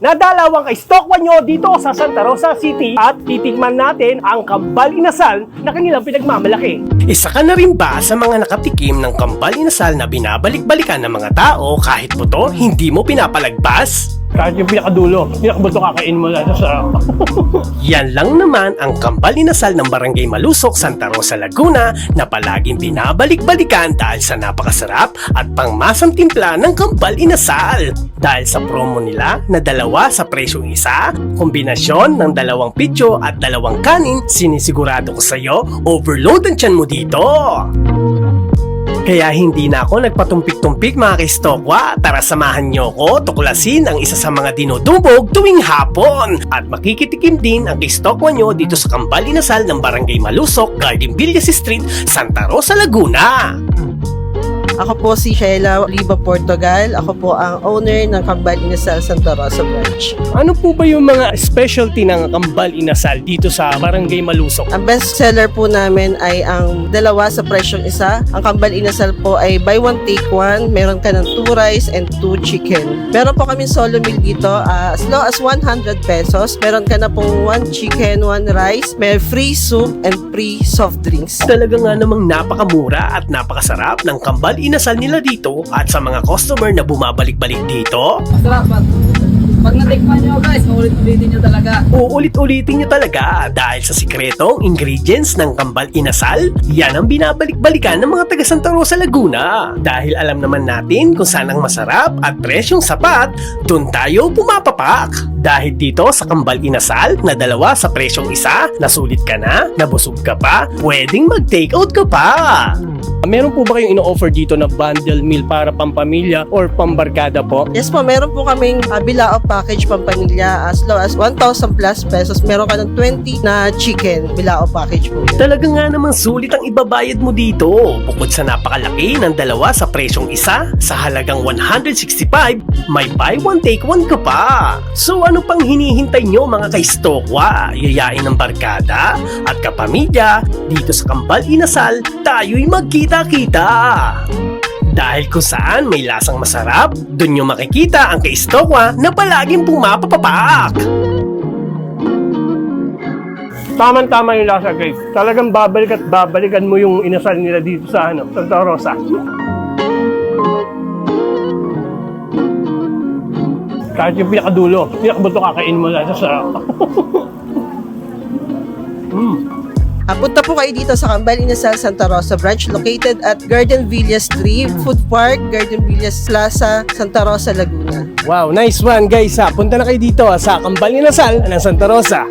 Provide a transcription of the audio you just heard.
Nadalawang kay Stokwan nyo dito sa Santa Rosa City at titigman natin ang kambal na kanilang pinagmamalaki. Isa ka na rin ba sa mga nakatikim ng kambal na binabalik-balikan ng mga tao kahit puto hindi mo pinapalagpas? Kahit yung pinakadulo, pinakabuto kakain mo lang sa. Yan lang naman ang kambal inasal ng Barangay Malusok, Santa Rosa, Laguna na palaging binabalik-balikan dahil sa napakasarap at pangmasang timpla ng kambal inasal. Dahil sa promo nila na dalawa sa presyong isa, kombinasyon ng dalawang pityo at dalawang kanin, sinisigurado ko sa'yo, overload ang tiyan mo dito. Kaya hindi na ako nagpatumpik-tumpik mga kistokwa. Tara samahan niyo ko tuklasin ang isa sa mga dinudubog tuwing hapon. At makikitikim din ang kistokwa nyo dito sa Kambal Inasal ng Barangay Malusok, Garden Villas Street, Santa Rosa, Laguna. Ako po si Sheila Oliva Portugal. Ako po ang owner ng Kambal Inasal Santa Rosa Branch. Ano po ba yung mga specialty ng Kambal Inasal dito sa Barangay Malusok? Ang best seller po namin ay ang dalawa sa presyong isa. Ang Kambal Inasal po ay buy one take one. Meron ka ng two rice and two chicken. Meron po kami solo meal dito ah, as low as 100 pesos. Meron ka na pong one chicken, one rice. May free soup and free soft drinks. Talaga nga namang napakamura at napakasarap ng Kambal Inasal nila dito at sa mga customer na bumabalik-balik dito. Masarap pag natikman maulit-ulitin nyo talaga. Uulit-ulitin nyo talaga dahil sa sikretong ingredients ng kambal inasal, yan ang binabalik-balikan ng mga taga Santa Rosa, Laguna. Dahil alam naman natin kung saan ang masarap at presyong sapat, dun tayo pumapapak. Dahil dito sa kambal inasal na dalawa sa presyong isa, nasulit ka na, nabusog ka pa, pwedeng mag-take out ka pa. Meron po ba kayong ino-offer dito na bundle meal para pampamilya or pambarkada po? Yes po, meron po kaming uh, bilao package pampamilya as low as 1,000 plus pesos. Meron ka ng 20 na chicken bilao package po yun. Talaga nga namang sulit ang ibabayad mo dito. Bukod sa napakalaki ng dalawa sa presyong isa, sa halagang 165, may buy one take one ka pa. So ano pang hinihintay nyo mga kaistokwa? Yayain ng barkada at kapamilya dito sa Kambal Inasal, tayo'y magkita-kita. Dahil kung saan may lasang masarap, dun nyo makikita ang kaistokwa na palaging pumapapapak. Tama-tama yung lasa guys. Talagang babalik at babalikan mo yung inasal nila dito sa ano, Santa Rosa. Kahit yung pinakadulo, pinakabuto kakain mo lang sa sarap. mm. Punta po kayo dito sa Kambal Inasal Santa Rosa Branch located at Garden Villas 3, Food Park, Garden Villas Plaza, Santa Rosa, Laguna. Wow, nice one guys ha. Punta na kayo dito sa Kambal Inasal ng Santa Rosa.